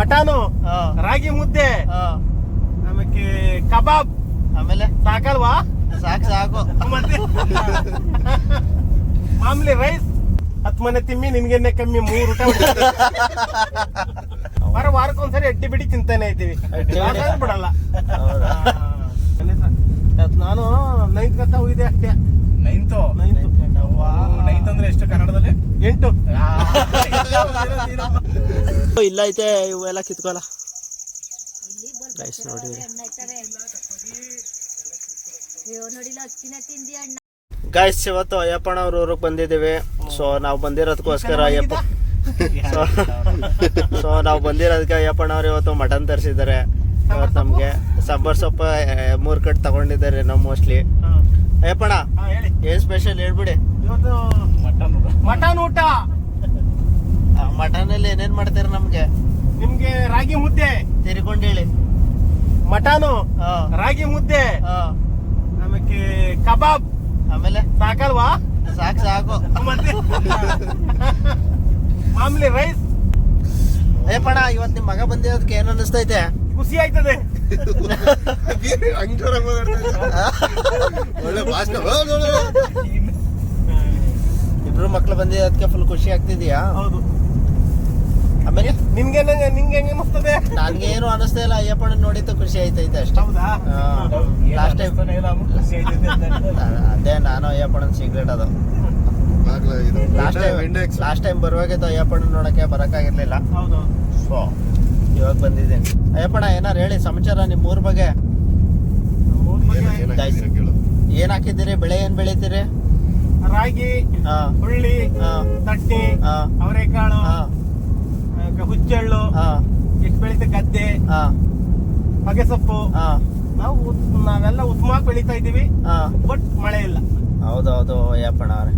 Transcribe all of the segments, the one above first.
Mutton ಹಾ. ರಾಗಿ ಮುದ್ದೆ ಆಮೇಲೆ ಕಬಾಬ್. ಆಮೇಲೆ? ಸಾಕಲ್ವಾ? ಸಾಕು ಸಾಕು. ಮತ್ತೆ ಮಾಮೂಲಿ ರೈಸ್ ಹತ್ ಮನೆ ತಿಮ್ಮಿ ನಿನ್ಗೆನೆ ಕಮ್ಮಿ ಮೂರು ಊಟ. ವಾರ ವಾರಕ್ಕೊಂದ್ಸರಿ ಅಡ್ಡಿ ಬಿಡಿ ತಿಂತಾನೆ ಇದ್ದೀವಿ. ಬಿಡಲ್ಲ. ನಾನು ನೈನ್ತ್ ಕತ್ತ ಹೋಗಿದ್ದೆ ಅಷ್ಟೇ. ನೈನ್ತ್ ನೈನ್ತ್ ನೈನ್ತ್ ಅಂದ್ರೆ ಎಷ್ಟು ಕನ್ನಡದಲ್ಲಿ? ಎಂಟು. ಇಲ್ಲ ಐತೆ ಇವೆಲ್ಲ ಕಿತ್ಕೊಲ್ಲ ಗೈಸ್ ನೋಡಿ. ಗಾಯ್ಸ್ ಇವತ್ತು ಅಯ್ಯಪ್ಪಣ್ಣ ಅವ್ರ ಊರಿಗೆ ಬಂದಿದ್ದೀವಿ. ಸೊ ನಾವು ಬಂದಿರೋದಕ್ಕೋಸ್ಕರ ಅಯ್ಯಪ್ಪ ಸೊ ನಾವು ಬಂದಿರೋದಕ್ಕೆ ಅಯ್ಯಪ್ಪಣ್ಣ ಅವ್ರು ಇವತ್ತು ಮಟನ್ ತರಿಸಿದ್ದಾರೆ. ಇವತ್ತು ನಮಗೆ ಸಾಂಬಾರ್ ಸೊಪ್ಪು ಮೂರು ಕಟ್ ತಗೊಂಡಿದ್ದಾರೆ ನಾವು ಮೋಸ್ಟ್ಲಿ ಅಯ್ಯಪ್ಪಣ್ಣ ಏನು ಸ್ಪೆಷಲ್ ಹೇಳ್ಬಿಡಿ. ಇವತ್ತು ಮಟನ್ ಮಟನ್ ಊಟ. ಮಟನ್ ಅಲ್ಲಿ ಏನೇನ್ ಮಾಡ್ತಾರೆ ನಮ್ಗೆ? ನಿಮ್ಗೆ ರಾಗಿ ಮುದ್ದೆ. ತಿರ್ಕೊಂಡು ಹೇಳಿ ಮಟನು ಹಾ. ರಾಗಿ ಮುದ್ದೆ. ಹಾ. ಆಮೇಲೆ ಕಬಾಬ್. ಆಮೇಲೆ? ಸಾಕಲ್ವಾ? ಸಾಕು ಸಾಕು. ಮತ್ತೆ? ಮಾಮೂಲಿ ರೈಸ್. ಏ ಪಣ ಇವತ್ ನಿಮ್ಮ ಮಗ ಬಂದಿರೋದಕ್ಕೆ ಏನ್ ಅನಿಸ್ತೈತೆ ಖುಷಿ ಆಯ್ತದೆ ಇಬ್ರು ಮಕ್ಳು ಬಂದಿರೋದಕ್ಕೆ ಫುಲ್ ಖುಷಿ ಆಗ್ತಿದ್ಯಾ? ಹೌದು. ಆಮೇಲೆ ನಿಮ್ಗೆ ನಿಮ್ಗೆ ನಿಂಗೆ ಹೆಂಗೆ ಅನಿಸ್ತದೆ ನನ್ಗೆ ಏನು ಅನಿಸ್ತಾ ಇಲ್ಲ. ಅಯ್ಯಪ್ಪನ ನೋಡಿದ್ದು ಖುಷಿ ಆಯ್ತೈತೆ ಅಷ್ಟೇ. ಹೌದಾ? ಲಾಸ್ಟ್ ಟೈಮ್ ಅದೇ ನಾನು ಅಯ್ಯಪ್ಪಣ್ಣನ ಸೀಕ್ರೆಟ್ ಅದು. ಲಾಸ್ಟ್ ಟೈಮ್ ಲಾಸ್ಟ್ ಟೈಮ್ ಬರುವಾಗಿದ್ದು ಅಯ್ಯಪ್ಪನ ನೋಡಕ್ಕೆ ಬರಕ್ಕಾಗಿರ್ಲಿಲ್ಲ. ಹೌದು. ಸೊ ಇವಾಗ ಬಂದಿದ್ದೀನಿ. ಅಯ್ಯಪ್ಪಣ ಏನಾರು ಹೇಳಿ ಸಮಾಚಾರ ನಿಮ್ಮ ಊರ್ ಬಗ್ಗೆ? ಏನ್ ಹಾಕಿದ್ದೀರಿ ಬೆಳೆ ಏನ್ ಬೆಳಿತೀರಿ? ರಾಗಿ ಹಾ. ಹುಳ್ಳಿ ಹಾ. ತಟ್ಟಿ ಅವರೆಕಾಳು ಹಾ. ಹುಚ್ಚೆಳ್ಳು ಹಾ. ಎಷ್ಟು ಬೆಳೀತ ಗದ್ದೆ ಹಾ. ಹೊಗೆ ಸೊಪ್ಪು. ಹಾ. ನಾವು ನಾವೆಲ್ಲ ಉತ್ತಮವಾಗಿ ಬೆಳೀತಾ ಇದೀವಿ ಹಾ. ಬಟ್ ಮಳೆ ಇಲ್ಲ. ಹೌದೌದು ಅಯ್ಯಪ್ಪಣ್ಣ ಅವ್ರೆ.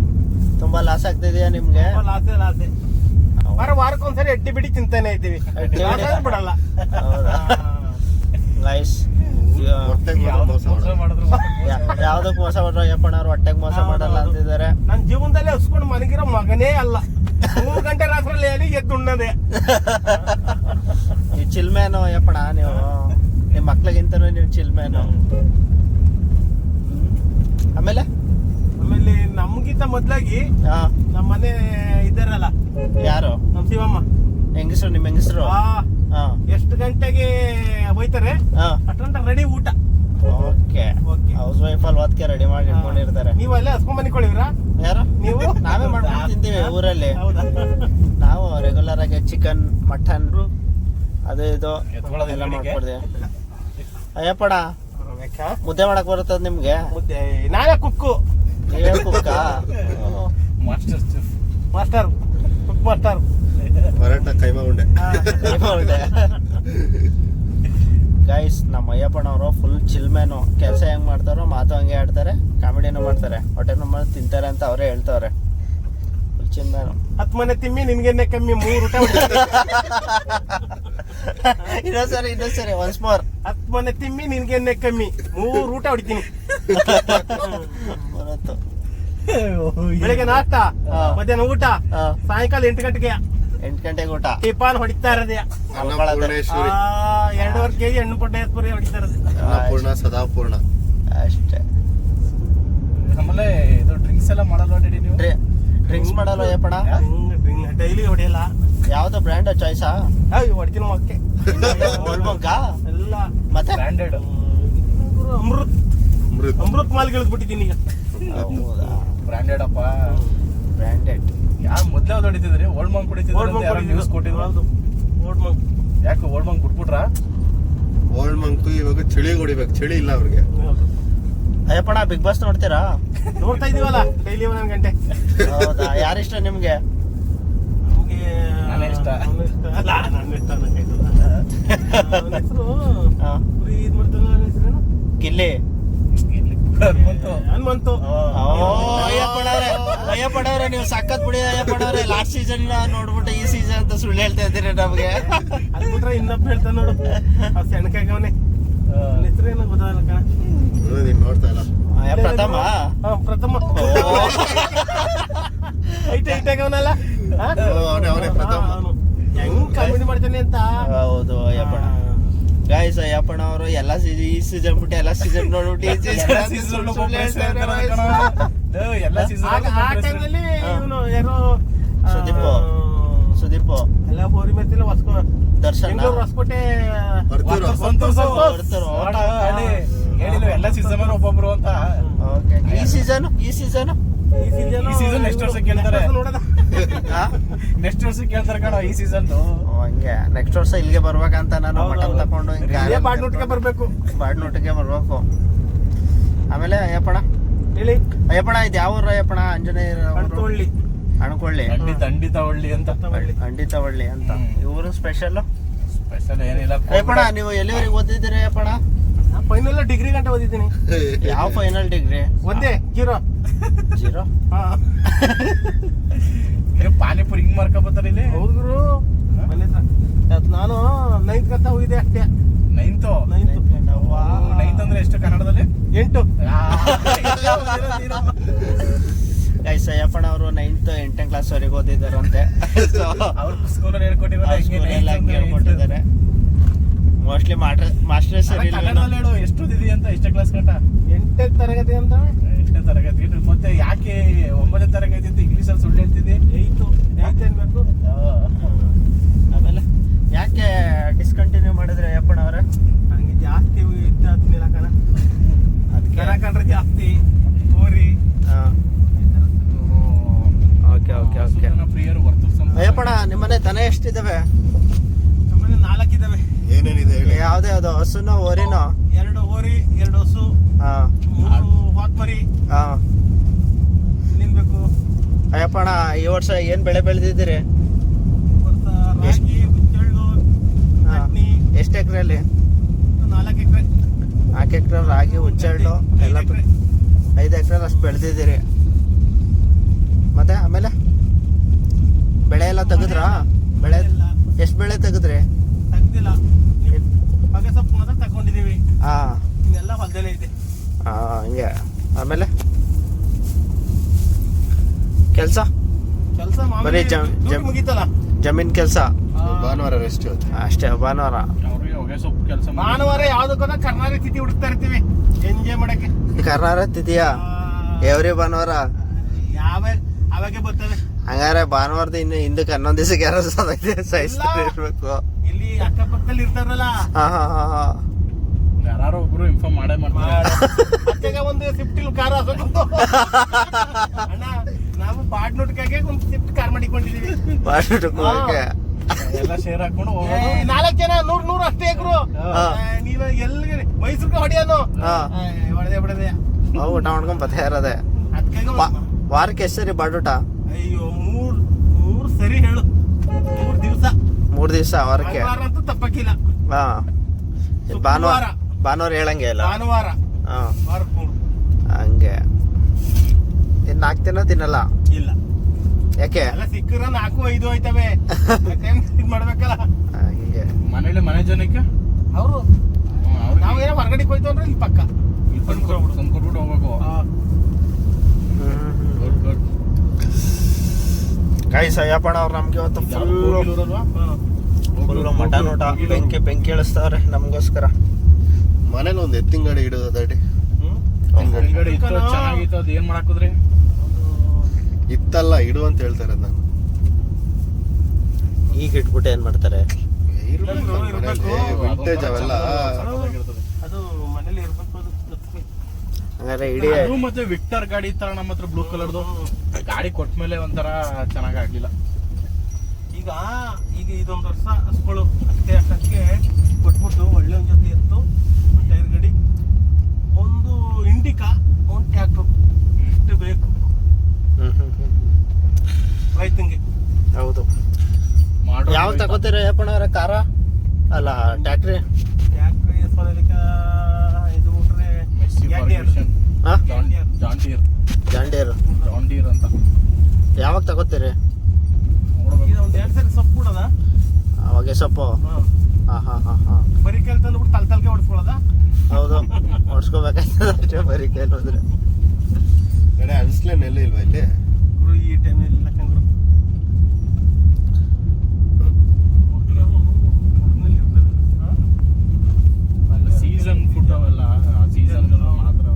ತುಂಬಾ ಲಾಸ್ ಆಗ್ತಿದ್ಯಾ ನಿಮ್ಗೆ? ಲಾಸೆ ಲಾಸೆ ವಾರ ವಾರಕ್ಕೊಂದ್ಸರಿ ಎಡ್ಡಿ ಬಿಡಿ ತಿಂತಾನೆ ಇದ್ದೀವಿ. ಬಿಡಲ್ಲ ಹೌದಾ? ಗೈಸ್ ಯಾವ್ದಕ್ ಮೋಸ ಮಾಡ್ರೋ ಅಯ್ಯಪ್ಪಣ್ಣ ಅವ್ರು ಹೊಟ್ಟೆಗೆ ಮೋಸ ಮಾಡಲ್ಲ ಅಂತಿದ್ದಾರೆ. ನನ್ನ ಜೀವನದಲ್ಲಿ ಹಸ್ಕೊಂಡು ಮನಗಿರೋ ಮಗನೇ ಅಲ್ಲ. ಮೂರು ಗಂಟೆ ಎದ್ದು ಉಣ್ಣದೆ ನೀವು ಚಿಲ್ಮೇನು ಅಯ್ಯಪ್ಪಣ್ಣ ನೀವು. ನಿಮ್ ಮಕ್ಳಿಗಿಂತನೂ ನೀವು ಚಿಲ್ಮೇನು ಆಮೇಲೆ? ಆಮೇಲೆ ನಮ್ಗಿಂತ ಮೊದ್ಲಾಗಿ ಹಾ. ನಮ್ಮ ಮನೆ ಇದ್ದಾರಲ್ಲ ಯಾರು? ನಮ್ ಶಿವಮ್ಮ. ಹೆಂಗಸ್ರು ನಿಮ್ ಹೆಂಗಸ್ರು? ಆ, ಹಾ. ಎಷ್ಟು ಗಂಟೆಗೆ ಹೋಯ್ತಾರೆ? ಹಾ. ಅಷ್ಟಂತ ರೆಡಿ ಊಟ. ಓದ್ಕೆ ರೆಡಿ ಮಾಡಿ ಇಟ್ಕೊಂಡಿರ್ತಾರೆ ನೀವು ಅಲ್ಲೇ ಹಸ್ಕೊಂಡ್ ಮನಿಕೊಳ್ಳಿವ್ರಾ ಯಾರು? ನೀವು? ನಾವೇ ಮಾಡ್ಕೊಂಡು ತಿಂತೀವಿ ಊರಲ್ಲಿ. ಹೌದಾ? ನಾವು ರೆಗ್ಯುಲರ್ ಆಗಿ ಚಿಕನ್ ಮಟನ್ ಅದು ಇದು ಎಲ್ಲ ಮಾಡ್ಕೊಡ್ದೆ? ಮಾಡ್ಕೊಡ್ತೀವಿ. ಮುದ್ದೆ ಮಾಡಕ್ ಬರುತ್ತದ ನಿಮ್ಗೆ? ಮುದ್ದೆ. ನಾನೇ ಕುಕ್ಕು. ನೀವೇ ಕುಕ್ಕ? Master master cook master paratha keema ಉಂಡೆ. ಗೈಸ್ ನಮ್ಮ ಅಯ್ಯಪ್ಪನವರು ಫುಲ್ ಚಿಲ್ಮೇನು ಕೆಲಸ ಹೆಂಗ್ ಮಾಡ್ತಾರೋ ಮಾತು ಹಂಗೆ ಆಡ್ತಾರೆ ಕಾಮಿಡಿನೂ ಮಾಡ್ತಾರೆ. ಹೊಟ್ಟೆನೂ ಮಾಡಿ ತಿಂತಾರೆ ಅಂತ ಅವರೇ ಹೇಳ್ತಾವ್ರೆ. ಫುಲ್ ಚಿಲ್ಮೇನು ಹತ್ ಮನೆ ತಿಮ್ಮಿ ನಿನ್ಗೆನೆ ಕಮ್ಮಿ ಮೂರು ಊಟ ಇನ್ನೊಂದು ಸರಿ ಇನ್ನೊಂದು ಸರಿ ಒನ್ಸ್ ಮೋರ್ ಹತ್ ಮನೆ ತಿಮ್ಮಿ ನಿನ್ಗೆನೆ ಕಮ್ಮಿ ಮೂರು ಊಟ ಹೊಡಿತೀನಿ. ಬರುತ್ತು. ಬೆಳಿಗ್ಗೆ ನಾಷ್ಟ ಮಧ್ಯಾಹ್ನ ಊಟ. ಸಾಯಂಕಾಲ ಎಂಟು ಗಂಟೆಗೆ. ಎಂಟು ಗಂಟೆಗೆ ಊಟ. ಟಿಫಾನ್ ಹೊಡಿತಾ ಇರೋದೇ. ಅನ್ನಪೂರ್ಣೇಶ್ವರಿ. ಎರಡೂವರೆ ಕೆಜಿ ಹಣ್ಣು ಪುಟ್ಟೇಶ್ವರಿ ಹೊಡಿತಾ ಇರೋದು. ಅನ್ನಪೂರ್ಣ ಸದಾಪೂರ್ಣ. ಅಷ್ಟೇ. ನಮ್ಮಲ್ಲೇ ಇದು ಡ್ರಿಂಕ್ಸ್ ಎಲ್ಲ ಮಾಡಲ್ಲ ಡ್ಯಾಡಿ ನೀವು? ಡ್ರಿಂಕ್ಸ್ ಮಾಡಲ್ಲ ಅಯ್ಯಪ್ಪಣ ಡೈಲಿ ಹೊಡೆಯಲ್ಲ. ಯಾವ್ದು ಬ್ರ್ಯಾಂಡ್ ಚಾಯ್ಸಾ ಅಯ್ಯೋ ಹೊಡಿತೀನಿ ಮಕ್ಕೆ. ಒಳ್ಮಗ್ಗ ಎಲ್ಲ. ಮತ್ತೆ? ಬ್ರ್ಯಾಂಡೆಡ್ ಅಮೃತ್. ಅಮೃತ್. ಅಮೃತ ಮಾಲ್ ಇಳಿದ್ಬಿಟ್ಟಿದ್ದೀನಿ ಈಗ. ಬ್ರ್ಯಾಂಡೆಡ್ ಅಪ್ಪ. ಬ್ರ್ಯಾಂಡೆಡ್ ಯಾರು ಮೊದ್ಲೇ ಯಾವ್ದು ಹೊಡಿತಿದ್ರಿ? ಓಲ್ಡ್ ಮಂಕ್ ಓಲ್ಡ್ ಕುಡಿತಿದ್ರು ನ್ಯೂಸ್ ಕೊಟ್ಟಿದ್ರು? ಓಲ್ಡ್ ಮಂಕ್ ಯಾಕೆ ಓಲ್ಡ್ ಮಂಕ್ ಬಿಟ್ಬಿಟ್ರ ಓಲ್ಡ್ ಮಂಕ್ ಇವಾಗ ಚಳಿ ಹೊಡಿಬೇಕು. ಚಳಿ ಇಲ್ಲ ಅವ್ರಿಗೆ. ಅಯ್ಯಪ್ಪಣ ಬಿಗ್ ಬಾಸ್ ನೋಡ್ತೀರಾ? ನೋಡ್ತಾ ಇದೀವಲ್ಲ ಡೈಲಿ ಒಂದೊಂದು ಗಂಟೆ. ಹೌದಾ? ಯಾರಿಷ್ಟ ನಿಮ್ಗೆ? ನಮಗೆ ನನ್ನ ಇಷ್ಟ. ನನ್ನ ಹೆಸರು ಇದ್ ಗಿಲ್ಲಿ. ಹನುಮಂತು. ಹನುಮಂತು. ಅಯ್ಯಪ್ಪಣವ್ರೆ ಅಯ್ಯಪ್ಪಣವ್ರೆ ನೀವು ಸಖತ್ ಬಿಡಿ ಅಯ್ಯಪ್ಪಣವ್ರೆ ಲಾಸ್ಟ್ ಸೀಸನ್ ನೋಡ್ಬಿಟ್ಟು ಈ ಸೀಸನ್ ಅಂತ ಸುಳ್ಳು ಹೇಳ್ತಾ ಇದ್ದೀರಿ ನಮ್ಗೆ. ಅದ್ಬಿಟ್ರೆ ಇನ್ನೊಬ್ಬ ಹೇಳ್ತಾ ನೋಡು. ಆ ಸೆಣಕಾಗವನೆ ಹೆಸರೇನು ಗೊತ್ತಾಗಲ್ಲ ಕಣ? ನೋಡ್ತಾ ಇಲ್ಲ. ಅಯ್ಯ, ಪ್ರಥಮ? ಹಾ, ಪ್ರಥಮ. ಐಟ್ ಐಟ್ ಆಗವನಲ್ಲ ಅವನೇ ಅವನೇ ಪ್ರಥಮ. ಹೆಂಗ್ ಕಾಮಿಡಿ ಮಾಡ್ತಾನೆ ಅಂತ? ಹೌದು ಗಾಯ್ಸ್ ಯಾಪಣ ಅವರು ಎಲ್ಲ ಸೀಸನ್ ಈ ಸೀಸನ್ ಬಿಟ್ಟು ಎಲ್ಲ ಸೀಸನ್ ನೋಡ್ಬಿಟ್ಟು ಈ ಸೀಸನ್ ಆ ಟೈಮಲ್ಲಿ. ಇವನು ಯಾರೋ ಸುದೀಪ್. ಸುದೀಪ್. ಎಲ್ಲ ಹೋರಿ ಮೆತ್ತಿಲ್ಲ ಹೊಸ್ಕೊ ದರ್ಶನ್. ಹೊಸ್ಕೋಟೆ ಸಂತೋಷ. ಹೇಳಿಲ್ಲ ಎಲ್ಲ ಸೀಸನ್ ಒಬ್ಬೊಬ್ರು ಅಂತ. ಓಕೆ ಈ ಸೀಸನ್ ಈ ಸೀಸನ್ ಈ ಸೀಸನ್ next ವರ್ಷ ಕೇಳ್ತಾರೆ. ನೆಕ್ಸ್ಟ್ ವರ್ಷ ಕೇಳ್ತಾರೆ ಕಣ ಈ ಸೀಸನ್ ಹಂಗೆ. ನೆಕ್ಸ್ಟ್ ವರ್ಷ ಇಲ್ಲಿಗೆ ಬರ್ಬೇಕಂತ ನಾನು ಮಟನ್. ತಕೊಂಡು ಇದೇ ಬಾಡ್ನೂಟಿಗೆ ಬರ್ಬೇಕು. ಬಾಡ್ನೋಟಿಗೆ ಬರ್ಬೇಕು. ಆಮೇಲೆ ಅಯ್ಯಪ್ಪಣ ಹೇಳಿ. ಅಯ್ಯಪ್ಪಣ ಇದು ಯಾವ ಊರು ಅಯ್ಯಪ್ಪಣ ಆಂಜನೇಯ ಅಣಕೊಳ್ಳಿ. ಅಣ್ಕೊಳ್ಳಿ. ಖಂಡಿತ ಖಂಡಿತ ಒಳ್ಳಿ ಅಂತ. ಖಂಡಿತ ಹೊಳ್ಳಿ. ಅಂತ. ಇವರು ಸ್ಪೆಷಲ್ ಸ್ಪೆಷಲ್ ಏನಿಲ್ಲ. ಅಯ್ಯಪ್ಪಣ ನೀವು ಎಲ್ಲಿವರೆಗೆ ಓದಿದ್ದೀರಿ ಅಯ್ಯಪ್ಪಣ ಫೈನಲ್ ಡಿಗ್ರಿ ಗಂಟೆ ಓದಿದ್ದೀನಿ. ಯಾವ ಫೈನಲ್ ಡಿಗ್ರಿ ಒಂದೇ ಜೀರೋ. ಜೀರೋ? ಪಾನಿಪುರಿ ಹಿಂಗ್ ಬರ್ತಾರೆ ಇಲ್ಲಿ? ಹೌದು ಹತ್ರ. ಅದ್ ನಾನು ನೈನ್ತ್ ಕತ್ತ ಹೋಗಿದ್ದೆ ಅಷ್ಟೇ. ನೈನ್ತ್ ನೈನ್ತ್ ನೈನ್ತ್ ಅಂದ್ರೆ ಎಷ್ಟು ಕನ್ನಡದಲ್ಲಿ? ಎಂಟು. ಗೈಸ್ ಅಯ್ಯಪ್ಪಣ ಅವರು ನೈನ್ತ್ ಎಂಟನೇ ಕ್ಲಾಸ್ ವರೆಗೆ ಓದಿದ್ದಾರಂತೆ. So, ಅವ್ರ ಸ್ಕೂಲಲ್ಲಿ ಹೇಳ್ಕೊಟ್ಟಿದ್ದಾರೆ. ಮೋಸ್ಟ್ಲಿ ಮಾಸ್ಟರ್ ಸರಿ ಹೇಳು ಎಷ್ಟು ದಿದಿ ಅಂತ ಎಷ್ಟೇ ಕ್ಲಾಸ್ ಕಟ್ಟ ಎಂಟನೇ ತರಗತಿ ಅಂತ ಎಷ್ಟನೇ ತರಗತಿ. ಮತ್ತೆ ಯಾಕೆ ಒಂಬತ್ತನೇ ತರಗತಿ ಅಂತ ಇಂಗ್ಲಿಷ್ ಅಲ್ಲಿ ಸುಳ್ಳು ಹೇಳ್ತಿದ್ದಿ ಏಯ್ತು ಏಯ್ತ್ ಅನ್ಬೇಕು ಆಮೇಲೆ ಯಾಕೆ ಡಿಸ್ಕಂಟಿನ್ಯೂ ಮಾಡಿದ್ರೆ ಅಯ್ಯಪ್ಪಣ ಅವರೇ ಹಂಗೆ ಜಾಸ್ತಿ ಇದ್ದಾದ್ಮೇಲೆ ಕಣ ಅದಕ್ಕೆ ಕಣ ಜಾಸ್ತಿ ಹೋರಿ ಓಕೆ ಓಕೆ ಓಕೆ. ಪ್ರಿಯರು ಅಯ್ಯಪ್ಪಣ ನಿಮ್ಮನೆ ದನ ಎಷ್ಟಿದಾವೆ? ನಮ್ಮನೆ ನಾಲ್ಕಿದ್ದಾವೆ ಏನೇನಿದೆ ಹೇಳಿ? ಯಾವ್ದು ಯಾವ್ದು ಹಸುನೋ ಹೋರಿನೋ? ಎರಡು ಹೋರಿ ಎರಡು ಹಸು ಮೂರು ಹೊತ್ಮರಿ ಹಾ. ನಿನ್ಬೇಕು ಅಯ್ಯಪ್ಪಣ ಈ ವರ್ಷ ಏನ್ ಬೆಳೆ ಬೆಳೆದಿದ್ದೀರಿ? ಎಷ್ಟು? ರಾಗಿ ಅಲ್ಲಿ ನಾಲ್ಕು ಎಕರೆ. ನಾಲ್ಕು ಎಕರೆ ರಾಗಿ ಹುಚ್ಚೆಳ್ಳು ಎಲ್ಲ ಎಕರೆ. ಐದು ಎಕರೆ ಅಷ್ಟು ಬೆಳೆದಿದ್ದೀರಿ. ಮತ್ತೆ ಆಮೇಲೆ? ಬೆಳೆ ಎಲ್ಲ ತೆಗೆದ್ರ? ಬೆಳೆ ಎಷ್ಟು ಬೆಳೆ ತೆಗೆದ್ರಿ? ತೆಗ್ದಿಲ್ಲ. ಹೊಗೆ ಸೊಪ್ಪು ಮಾತ್ರ ತಗೊಂಡಿದೀವಿ ಹಾ. ಇನ್ನೆಲ್ಲ ಹೊಲದಲ್ಲೇ ಇದೆ. ಹಾ ಹಂಗೆ. ಆಮೇಲೆ? ಕೆಲಸ? ಕೆಲಸ ಬರೀ ಜಮೀನ್ ಕೆಲಸ? ಭಾನುವಾರ ಅಷ್ಟೇ ಭಾನುವಾರ. ಸೊಪ್ಪು ಕೆಲಸ ಭಾನುವಾರ ಯಾವ್ದಕ್ಕೂ ಕರ್ನಾಟಕ ತಿಥಿ ಹುಡುಕ್ತಾ ಇರ್ತೀವಿ. ಎಂಜಾಯ್ ಮಾಡಕ್ಕೆ. ಕರ್ನಾರ ತಿದೀಯಾ ಎವ್ರಿ ಭಾನುವಾರ? ಯಾವ ಅವಾಗೆ ಬರ್ತದೆ. ಹಂಗಾರೆ ಭಾನುವಾರದ ಇನ್ನು ಹಿಂದಕ್ಕೆ ಹನ್ನೊಂದು ದಿವಸ ಕೆಲಸ ಇರ್ಬೇಕು. ಇಲ್ಲಿ ಅಕ್ಕಪಕ್ಕದಲ್ಲಿ ಇರ್ತಾರಲ್ಲ. ಹಾ ಹಾ ಹಾ ಹಾ. ಯಾರು ಒಬ್ರು ಇನ್ಫಾರ್ಮ್ ಮಾಡೇ ಮಾಡ್ತಾರೆ. ಒಂದು ಸ್ವಿಫ್ಟ್ ಕಾರ್ ಹಾಕೋದು ಅಣ್ಣ ನಾವು ಬಾಡ್ ನೋಟಕ್ಕಾಗೆ ಒಂದು ಸಿಫ್ಟ್ ಕಾರ್ ಮಾಡಿಕೊಂಡಿದೀವಿ. ಬಾಡ್ ಹೋಗಕ್ಕೆ? ಎಲ್ಲ ಶೇರ್ ಹಾಕೊಂಡು ಹೋಗೋದು. ನಾಲ್ಕು ಜನ ನೂರ್ ನೂರ್ ಅಷ್ಟೇ ಏಕ್ರು. ನೀನು ಎಲ್ಲಿ ಮೈಸೂರ್ಗೆ ಹೊಡಿಯೋನು ಹಾ. ಹೊಡೆದೆ ಬಿಡದೆ ನಾವು ಊಟ ಮಾಡ್ಕೊಂಡ್ ಬರ್ತಾ ಇರೋದೆ. ವಾರಕ್ಕೆ ಎಷ್ಟು ಸರಿ ಬಾಡೂಟ ಅಯ್ಯೋ ಮೂರ್ ಮೂರ್ ಸರಿ ಹೇಳು. ಮೂರ್ ದಿವಸ. ಮೂರ್ ದಿವಸ ವಾರಕ್ಕೆ? ಅಂತೂ ತಪ್ಪಕ್ಕಿಲ್ಲ. ಹಾ. ಭಾನುವಾರ ಭಾನುವಾರ ಹೇಳಂಗೆ ಇಲ್ಲ? ಭಾನುವಾರ. ಹಾ. ಹಂಗೆ. ಇನ್ನು ದಿನ ತಿನ್ನಲ್ಲ? ಇಲ್ಲ. ಯಾಕೆ? ಎಲ್ಲ ಸಿಕ್ಕರ ನಾಲ್ಕು ಐದು ಹೋಯ್ತವೆ. ಟೈಮ್ ಇದ್ ಮಾಡ್ಬೇಕಲ್ಲ? ಹಂಗೆ. ಮನೇಲಿ ಮನೆ ಜನಕ್ಕೆ? ಅವರು. ನಾವು ಏನೋ ಹೊರಗಡೆ ಹೋಯ್ತು ಅಂದ್ರೆ ಇಲ್ಲಿ ಪಕ್ಕ. ತಂದ್ಕೊಟ್ಬಿಟ್ಟು ಹೋಗ್ಬೇಕು. ಕೊಟ್ಬಿಟ್ಟು ಹೋಗ್ಬೇಕು ಗಾಯ್ಸ್ ಸಯ್ಯಪ್ಪಣ ಅವ್ರು ನಮ್ಗೆ ಇವತ್ತು ಫುಲ್ಲು ಮಟನ್ ಊಟ ಬೆಂಕಿ ಬೆಂಕಿ ಇಳಿಸ್ತಾವ್ರೆ ನಮಗೋಸ್ಕರ. ಮನೇಲಿ ಒಂದು ಎತ್ತಿನ ಗಾಡಿ ಇಡೋದು ದಾಟಿ ಚೆನ್ನಾಗಿತ್ತು ಅದು ಏನ್ ಮಾಡಾಕುದ್ರಿ? ಇತ್ತಲ್ಲ ಇಡು ಅಂತ ಹೇಳ್ತಾರೆ ನಾನು ಈಗ ಇಟ್ಬಿಟ್ಟು ಏನ್ ಮಾಡ್ತಾರೆ? ಇರ್ಬೇಕು, ಇರ್ಬೇಕು. ವಿಂಟೇಜ್ ಅವೆಲ್ಲ. ಅದು ಮನೇಲಿ ಇರ್ಬೇಕು ಅದು ಲಕ್ಷ್ಮಿ. ಹಂಗಾರೆ ಇಡೀ ಅದು ಮತ್ತೆ ವಿಕ್ಟರ್ ಗಾಡಿ ತರ ನಮ್ಮ ಹತ್ರ ಬ್ಲೂ ಕಲರ್ದು ಗಾಡಿ ಕೊಟ್ಮೇಲೆ ಒಂಥರ ಚೆನ್ನಾಗಿ ಆಗ್ಲಿಲ್ಲ. ಈಗ ಈಗ ಇದೊಂದು ವರ್ಷ ಹಸ್ಗಳು ಅಷ್ಟೇ ಅಷ್ಟಕ್ಕೆ ಕೊಟ್ಬಿಟ್ಟು ಒಳ್ಳೆ ಒಂದು ಜೊತೆ ಇತ್ತು ಒಂದ್ ಟೈರ್ ಗಾಡಿ ಒಂದು ಇಂಡಿಕಾ ಒಂದು ಟ್ಯಾಕ್ಟ್ರು ಇಷ್ಟು ಬೇಕು. ರೈತಂಗೆ ಹೌದು. ಮಾಡೋ ಯಾವ ತಗೋತೀರ ಅಯ್ಯಪ್ಪಣ ಅವ್ರೆ? ಕಾರ? ಅಲ್ಲ ಟ್ಯಾಕ್ಟ್ರಿ? ಟ್ಯಾಕ್ಟ್ರಿ ಇದು ಬಿಟ್ರೆ ಜಾಂಡೀರ್ ಅಂತ. ಯಾವಾಗ ತಗೋತೀರಿ? ನೋಡ್ಬೇಕು. ಈಗ ಒಂದ್ ಎರಡ್ ಸರಿ ಸೊಪ್ಪು ಬಿಡದ ಅವಾಗ ಸೊಪ್ಪು? ಹಾ. ಹಾ ಹಾ ಹಾ ಬರೀ ಕೈಲಿ ತಂದ್ಬಿಟ್ಟು ತಲ್ ಹೌದು. ಹೊಡ್ಸ್ಕೋಬೇಕಾಗ್ತದೆ ಅಷ್ಟೇ ಬರೀ ಕೈಲಿ ಹೋದ್ರೆ ಕಡೆ ಅನ್ಸ್ಲೇ ನೆಲ್ಲ ಇಲ್ವಾ ಇಲ್ಲಿ? ಈ ಟೈಮಲ್ಲಿ ಇಲ್ಲ ಕಂಗ್ರು. ಸೀಸನ್ ಫುಡ್ ಆ ಸೀಸನ್ ಮಾತ್ರ.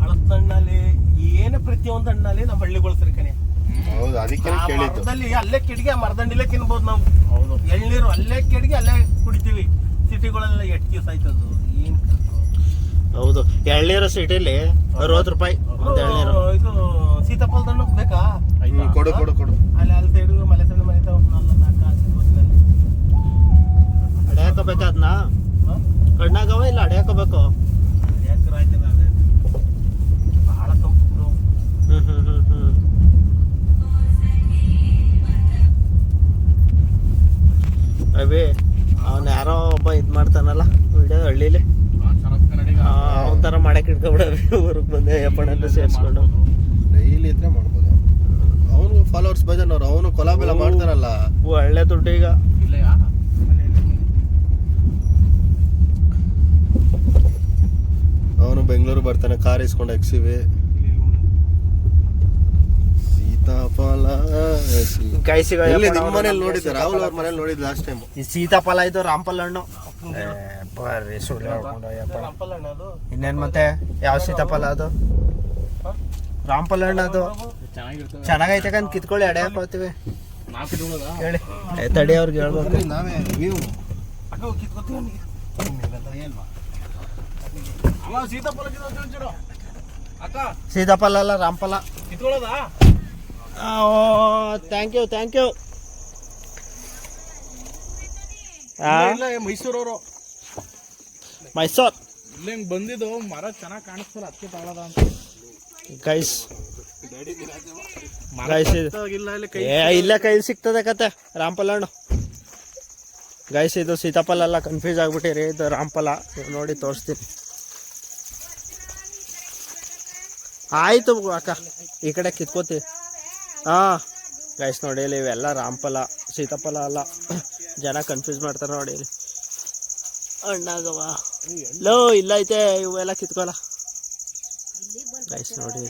ಹಳದ ಹಣ್ಣಲ್ಲಿ ಏನು ಪ್ರತಿಯೊಂದು ಹಣ್ಣಲ್ಲಿ ನಮ್ಮ ಹಳ್ಳಿಗಳು ಕಣೆ. ಹೌದು ಅದಕ್ಕೆ ಕೇಳಿದ್ದು. ಅಲ್ಲೇ ಕಿಡಿಗೆ ಮರದಂಡಿಲೇ ತಿನ್ಬೋದು ನಾವು. ಹೌದು. ಎಳ್ನೀರು ಅಲ್ಲೇ ಕಿಡಿಗೆ ಅಲ್ಲೇ ಕುಡಿತೀವಿ. ಸಿಟಿಗಳೆಲ್ಲ ಎಷ್ಟು ದಿವಸ ಆಯ್ತದು ಏನು ಹೌದು ಎಳ್ನೀರು ಸಿಟಿಲಿ ಅರವತ್ತು ರೂಪಾಯಿ ಒಂದು ಎಳ್ನೀರು. ಇದು ಸೀತಾಫಲ ಹಣ್ಣು ಬೇಕಾ? ಹ್ಮ್, ಕೊಡು ಕೊಡು ಕೊಡು. ಅಲ್ಲಿ ಅಲ್ಲಿ ಸೈಡು ಮಲೆ ಸಣ್ಣ ಮನೆ ತಾವು ನಾಲ್ಕು. ಅಡೆ ಹಾಕೋಬೇಕಾ ಅದನ್ನ ಕಣ್ಣಾಗವ ಇಲ್ಲ ಅಡೆ ಹಾಕೋಬೇಕು ಬಹಳ ತಂಪು ಬಿಡು. ಹ್ಮ್ ಹ್ಮ್ ಹ್ಮ್ ಹ್ಮ್. ಅವಿ ಅವನ್ ಯಾರೋ ಒಬ್ಬ ಇದ್ ಮಾಡ್ತಾನಲ್ಲ ವಿಡಿಯೋ ಹಳ್ಳಿಲಿ. ಅವನ ತರ ಮಾಡಕ್ ಇಟ್ಕೊಬಿಡವಿ ಊರಿಗೆ ಬಂದೆ ಯಪ್ಪಣೆಲ್ಲ ಸೇರ್ಸ್ಕೊಂಡು. ಡೈಲಿ ಇದ್ರೆ ಮಾಡ್ಬೋದು. ಅವನು ಫಾಲೋವರ್ಸ್ ಭಜನ್ ಅವ್ರು ಅವನು ಕೊಲಾಬ್ ಎಲ್ಲ ಮಾಡ್ತಾರಲ್ಲ. ಒಳ್ಳೆ ದುಡ್ಡು ಈಗ. ಇಲ್ಲೇ ಅವನು ಬೆಂಗಳೂರು ಬರ್ತಾನೆ ಕಾರ್ ಇಸ್ಕೊಂಡು ಎಕ್ಸಿವಿ ಸೀತಾಫಲ ಇಲ್ಲಿ ನಿಮ್ಮ ಮನೇಲಿ ನೋಡಿದ್ದೆ ರಾಹುಲ್ ಅವ್ರ ಮನೇಲಿ ನೋಡಿದ್ ಲಾಸ್ಟ್ ಟೈಮ್ ಈ ಸೀತಾಫಲ ಇದು ರಾಮಫಲ ಹಣ್ಣು ಏ, ಬರ್ರಿ ಸುಳ್ಳು ಹೇಳ್ಕೊಂಡು ಇನ್ನೇನ್ ಮತ್ತೆ? ಯಾವ ಸೀತಾಫಲ ಅದು? ರಾಮಫಲ ಹಣ್ಣು ಅದು. ಚೆನ್ನಾಗೈತೆ ಕಂದ್ ಕಿತ್ಕೊಳ್ಳಿ ಅಡೆ ಹಾಕೋತೀವಿ ಹೇಳಿ. ಏ, ತಡಿ ಅವ್ರಿಗೆ ಹೇಳ್ಬೇಕು. ನಾವೇ ನೀವು. ಸೀತಾಫಲ. ಅಕ್ಕ. ಸೀತಾಫಲ ಅಲ್ಲ ರಾಮಫಲ ಕಿತ್ಕೊಳ್ಳೋದಾ? ಥ್ಯಾಂಕ್ ಯು ಥ್ಯಾಂಕ್ ಯು ಮೈಸೂರವರು. ಮೈಸೂರ್. ಇಲ್ಲಿ ಬಂದಿದ್ದು ಮರ ಚೆನ್ನಾಗಿ ಕಾಣಿಸ್ತಲ್ಲ ಅದಕ್ಕೆ ತಗೊಳದ ಅಂತ. ಗೈಸ್ ಗೈಸ್ ಇಲ್ಲ ಕೈ ಸಿಗ್ತದೆ ಕತೆ ರಾಮಫಲ ಹಣ್ಣು ಗೈಸ್ ಇದು ಸೀತಾಫಲ ಎಲ್ಲ ಕನ್ಫ್ಯೂಸ್ ಆಗ್ಬಿಟ್ಟಿರಿ ಇದು ರಾಮಫಲ ನೋಡಿ ತೋರಿಸ್ತೀನಿ. ಆಯ್ತು ಅಕ್ಕ ಈ ಕಡೆ ಕಿತ್ಕೋತೀವಿ. ಹಾ ಗೈಸ್ ನೋಡಿ ಇಲ್ಲಿ ಇವೆಲ್ಲ ರಾಮಫಲ, ಸೀತಾಫಲ ಅಲ್ಲ ಜನ ಕನ್ಫ್ಯೂಸ್ ಮಾಡ್ತಾರೆ ನೋಡಿ ಇಲ್ಲಿ. ಹಣ್ಣಾಗವ ಲೋ ಇಲ್ಲ ಐತೆ ಇವೆಲ್ಲ ಕಿತ್ಕೊಲ್ಲ ಗೈಸ್ ನೋಡಿ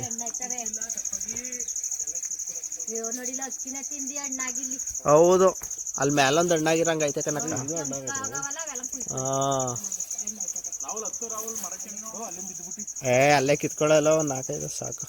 ಹೌದು, ಅಲ್ಲಿ ಮೇಲೊಂದು ಹಣ್ಣಾಗಿರಂಗ ಐತೆ ಕನಕ ಹಾ. ಏ, ಅಲ್ಲೇ ಕಿತ್ಕೊಳ್ಳಲ್ಲ ಒಂದು ನಾಲ್ಕೈದು, ಸಾಕು.